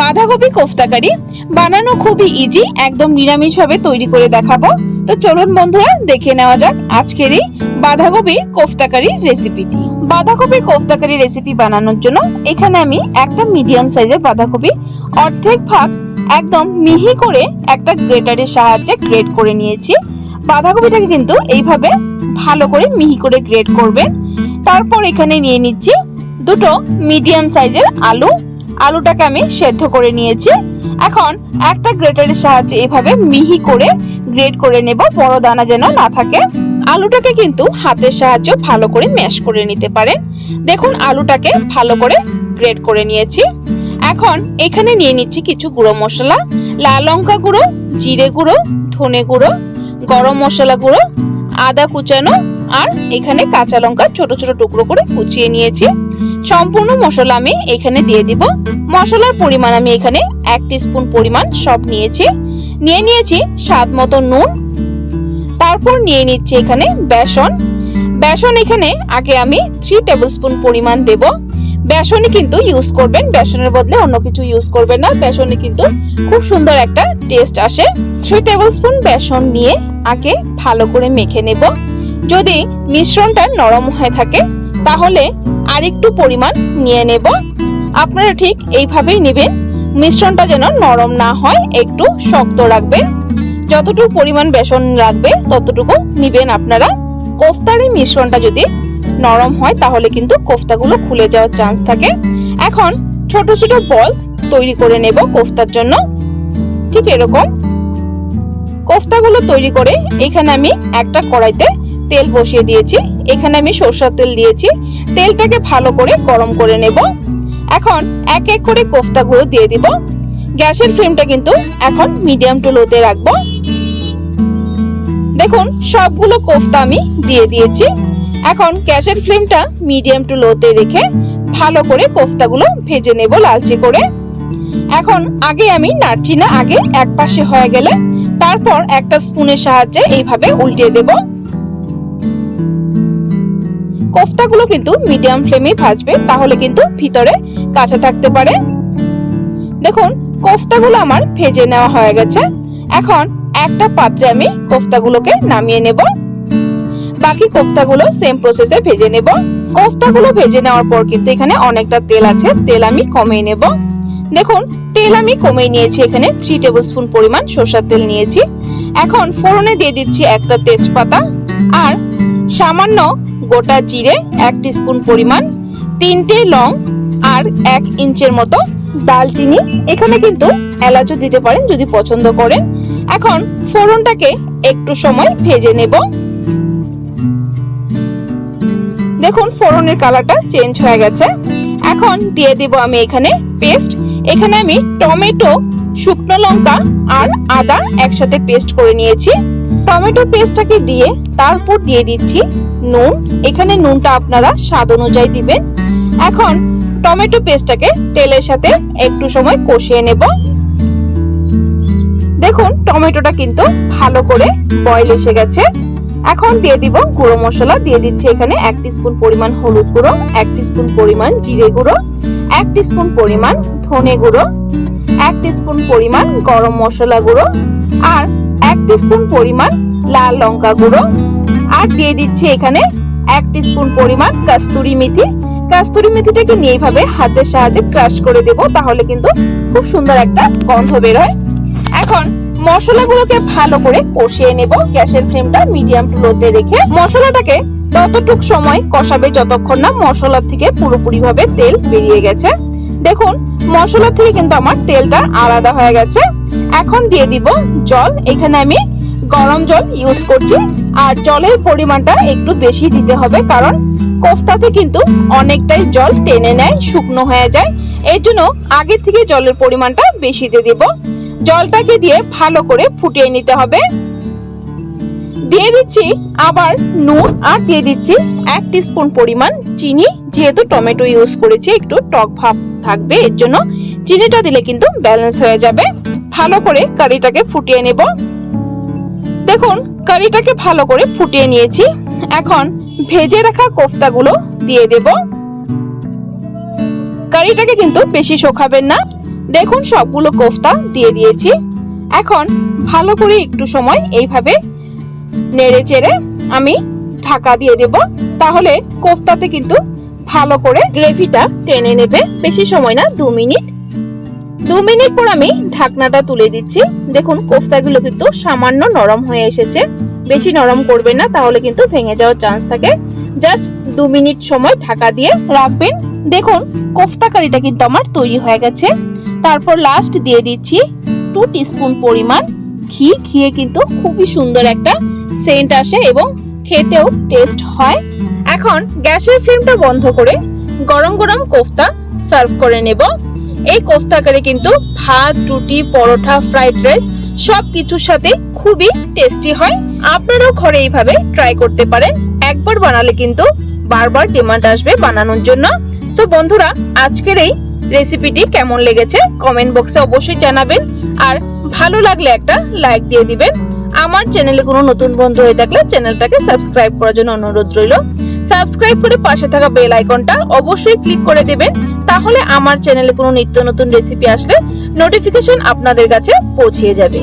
বাঁধাকপি কোফতাকারি, বানানো খুবই ইজি একদম নিরামিষভাবে তৈরি করে দেখাবো। তো চলুন বন্ধুরা, দেখে নেওয়া যাক আজকের এই বাঁধাকপির কোফতাকারি রেসিপিটি বাঁধাকপির কোফতাকারি রেসিপি বানানোর জন্য এখানে আমি একটা মিডিয়াম সাইজের বাঁধাকপি, অর্ধেক ভাগ একদম মিহি করে একটা গ্রেটারের সাহায্যে গ্রেট করে নিয়েছি। বাঁধাকপিটাকে কিন্তু এইভাবে ভালো করে মিহি করে গ্রেট করবেন। তারপর এখানে নিয়ে নিচ্ছি দুটো মিডিয়াম সাইজের আলু আলুটাকে আমি সেদ্ধ করে নিয়েছি। এখন একটা গ্রেটারের সাহায্যে এভাবে মিহি করে গ্রেট করে নেব, বড় দানা যেন না থাকে। আলুটাকে কিন্তু হাতের সাহায্যে ভালো করে ম্যাশ করে নিতে পারেন। দেখুন, আলুটাকে ভালো করে গ্রেট করে নিয়েছি। এখন এখানে নিয়ে নিচ্ছি কিছু গুঁড়ো মশলা। লাল লঙ্কা গুঁড়ো, জিরে গুঁড়ো, ধনে গুঁড়ো, গরম মশলা গুঁড়ো, আদা কুচানো আর এখানে কাঁচা লঙ্কা ছোট ছোট টুকরো করে কুচিয়ে নিয়েছি। সম্পূর্ণ মশলা আমি এখানে দিয়ে দিব। মশলার পরিমাণ আমি এখানে এক স্পুন পরিমাণ সব নিয়েছি। নিয়ে নিয়েছি স্বাদ মতো নুন। তারপর নিয়ে নিচ্ছি এখানে বেসন। বেসন এখানে আগে আমি থ্রি টেবিল স্পুন পরিমাণ দেব। বেসনই কিন্তু ইউজ করবেন। বেসনের বদলে অন্য কিছু ইউজ করবেন না। বেসনে কিন্তু খুব সুন্দর একটা টেস্ট আসে। থ্রি টেবিল স্পুন বেসন নিয়ে আগে ভালো করে মেখে নেব। যদি মিশ্রণটা নরম হয়ে থাকে, তাহলে আরেকটু পরিমাণ নিয়ে নেব। আপনারা ঠিক এইভাবেই নেবেন। মিশ্রণটা যেন নরম না হয়, একটু শক্ত রাখবেন। যতটুকু পরিমাণ বেসন লাগবে, ততটুকু নেবেন আপনারা। কোফতার এই মিশ্রণটা যদি নরম হয়, তাহলে কিন্তু কোফতাগুলো খুলে যাওয়ার চান্স থাকে। এখন ছোট ছোট বলস তৈরি করে নেব কোফতার জন্য। ঠিক এরকম। কোফতাগুলো তৈরি করে এখানে আমি একটা কড়াইতে তেল বসিয়ে দিয়েছি। এখানে আমি সরষের তেল দিয়েছি। তেলটাকে ভালো করে গরম করে নেব। এখন এক এক করে কোফতাগুলো দিয়ে দিব। গ্যাসের ফ্লেমটা কিন্তু এখন মিডিয়াম টু লোতে রাখব। দেখুন, সবগুলো কোফতা আমি দিয়ে দিয়েছি। এখন গ্যাসের ফ্লেমটা মিডিয়াম টু লোতে রেখে ভালো করে কোফতাগুলো ভেজে নেব লালচে করে। এখন আগে আমি নাড়ছি না আগে এক পাশে হয়ে গেলে, তারপর একটা স্পুনের সাহায্যে এইভাবে উল্টে দেব। কোফতাগুলো কিন্তু মিডিয়াম ফ্লেমে ভাজবে, তাহলে কিন্তু ভিতরে কাঁচা থাকতে পারে। দেখুন, কোফতাগুলো আমার ভেজে নেওয়া হয়ে গেছে। এখন একটা পাত্রে আমি কোফতাগুলোকে নামিয়ে নেব। বাকি কোফতাগুলো সেম প্রসেসে ভেজে নেব। কোফতাগুলো ভেজে নেওয়ার পর কিন্তু এখানে অনেকটা তেল আছে, তেল আমি কমিয়ে নেব। দেখুন, তেল আমি কমিয়ে নিয়েছি, এখানে থ্রি টেবিল স্পুন পরিমাণ সরষের তেল নিয়েছি। এখন ফোড়নে দিয়ে দিচ্ছি একটা তেজপাতা। আর সামান্য গোটা জিরে এক স্পুন পরিমাণ, তিনটে লং আর এক ইঞ্চের মতো দালচিনি। এখানে কিন্তু এলাচও দিতে পারেন যদি পছন্দ করেন। এখন ফোড়নটাকে একটু সময় ভেজে নেব। দেখুন, ফোড়নের কালারটা চেঞ্জ হয়ে গেছে। এখন দিয়ে দিব আমি এখানে পেস্ট। এখানে আমি টমেটো, শুকনো লঙ্কা আর আদা একসাথে পেস্ট করে নিয়েছি। টমেটো পেস্টটাকে দিয়ে তারপর দিয়ে দিচ্ছি নুন। এখানে নুনটা আপনারা স্বাদ অনুযায়ী দিবেন। এখন টমেটো পেস্টটাকে তেলের সাথে একটু সময় কষিয়ে নেব। দেখুন, টমেটোটা কিন্তু ভালো করে বয়েল এসে গেছে। এখন দিয়ে দিব গুঁড়ো মশলা। দিয়ে দিচ্ছি এখানে এক স্পুন পরিমাণ হলুদ গুঁড়ো, এক স্পুন পরিমাণ জিরে গুঁড়ো, এক স্পুন পরিমাণ ধনে গুঁড়ো, এক স্পুন পরিমাণ গরম মশলা গুঁড়ো আর এক স্পুন পরিমাণ লাল লঙ্কা গুঁড়ো। আর দিয়ে দিচ্ছি এখানে এক স্পুন পরিমাণ কাস্তুরি মেথি। কাস্তুরি মেথিটাকে নিয়ে এইভাবে হাতের সাহায্যে ক্রাশ করে দেব, তাহলে কিন্তু খুব সুন্দর একটা গন্ধ বের হয় এখন মশলাগুলোকে ভালো করে কষিয়ে নেব। গ্যাসের ফ্লেমটা মিডিয়াম টু লোতে রেখে মশলাটাকে ততটুক সময় কষাবে যতক্ষণ না মশলা থেকে পুরোপুরি ভাবে তেল বেরিয়ে গেছে। দেখুন মশলা থেকে কিন্তু আমার তেলটা আলাদা হয়ে গেছে। এখন দিয়ে দিব জল। এখানে আমি গরম জল ইউজ করছি। আর জলের পরিমাণটা একটু বেশি দিতে হবে, কারণ কোফতাতে কিন্তু অনেকটাই জল টেনে নেয়, শুকনো হয়ে যায়। এর জন্য আগে থেকে জলের পরিমাণটা বেশি দিয়ে দেব। জলটাকে দিয়ে ভালো করে ফুটিয়ে নিতে হবে। দিয়ে দিচ্ছি আবার নুন, আর দিয়ে দিচ্ছি এক স্পুন পরিমাণ চিনি। যেহেতু টমেটো ইউজ করেছি, একটু টক ভাব থাকবে, এর জন্য চিনিটা দিলে কিন্তু ব্যালেন্স হয়ে যাবে। ভালো করে কারিটাকে ফুটিয়ে নেব। দেখুন, কারিটাকে ভালো করে ফুটিয়ে নিয়েছি। এখন ভেজে রাখা কোফতাগুলো দিয়ে দেব। কারিটাকে কিন্তু বেশি শোকাবেন না। দেখুন, সবগুলো কোফতা দিয়ে দিয়েছি। এখন ভালো করে একটু সময় এইভাবে নেড়ে চেড়ে আমি ঢাকা দিয়ে দেব। তাহলে কোফতাতে কিন্তু ভালো করে গ্রেভিটা টেনে নেবে। বেশি সময় না, দু মিনিট দু মিনিট পর আমি ঢাকনাটা তুলে দিচ্ছি। দেখুন, কোফতাগুলো কিন্তু সামান্য নরম হয়ে এসেছে। বেশি নরম করবে না, তাহলে কিন্তু ভেঙে যাওয়ার চান্স থাকে। জাস্ট দু মিনিট সময় ঢাকা দিয়ে রাখবেন। দেখুন, কোফতা কারিটা কিন্তু আমার তৈরি হয়ে গেছে। তারপর লাস্ট দিয়ে দিচ্ছি টু টিস্পুন পরিমাণ ঘি। ঘিয়ে কিন্তু খুবই সুন্দর একটা সেন্ট আসে এবং খেতেও টেস্ট হয়। এখন গ্যাসের ফ্লেমটা বন্ধ করে গরম গরম কোফতা সার্ভ করে নেব। এই কোফতা কারি কিন্তু ভাত, রুটি, পরোটা ফ্রাইড রাইস সব কিছুর সাথে খুবই টেস্টি হয়। আপনারাও ঘরে এইভাবে ট্রাই করতে পারেন। একবার বানালে কিন্তু বারবার ডিমান্ড আসবে বানানোর জন্য। সো বন্ধুরা, আজকের এই রেসিপিটি কেমন লেগেছে কমেন্ট বক্সে অবশ্যই জানাবেন। আর ভালো লাগলে একটা লাইক দিয়ে দিবেন। আমার চ্যানেলে কোনো নতুন বন্ধু হয়ে থাকলে চ্যানেলটাকে সাবস্ক্রাইব করার জন্য অনুরোধ রইল। সাবস্ক্রাইব করে পাশে থাকা বেল আইকনটা অবশ্যই ক্লিক করে দেবেন, তাহলে আমার চ্যানেলে কোনো নিত্য নতুন রেসিপি আসলে নোটিফিকেশন আপনাদের কাছে পৌঁছে যাবে।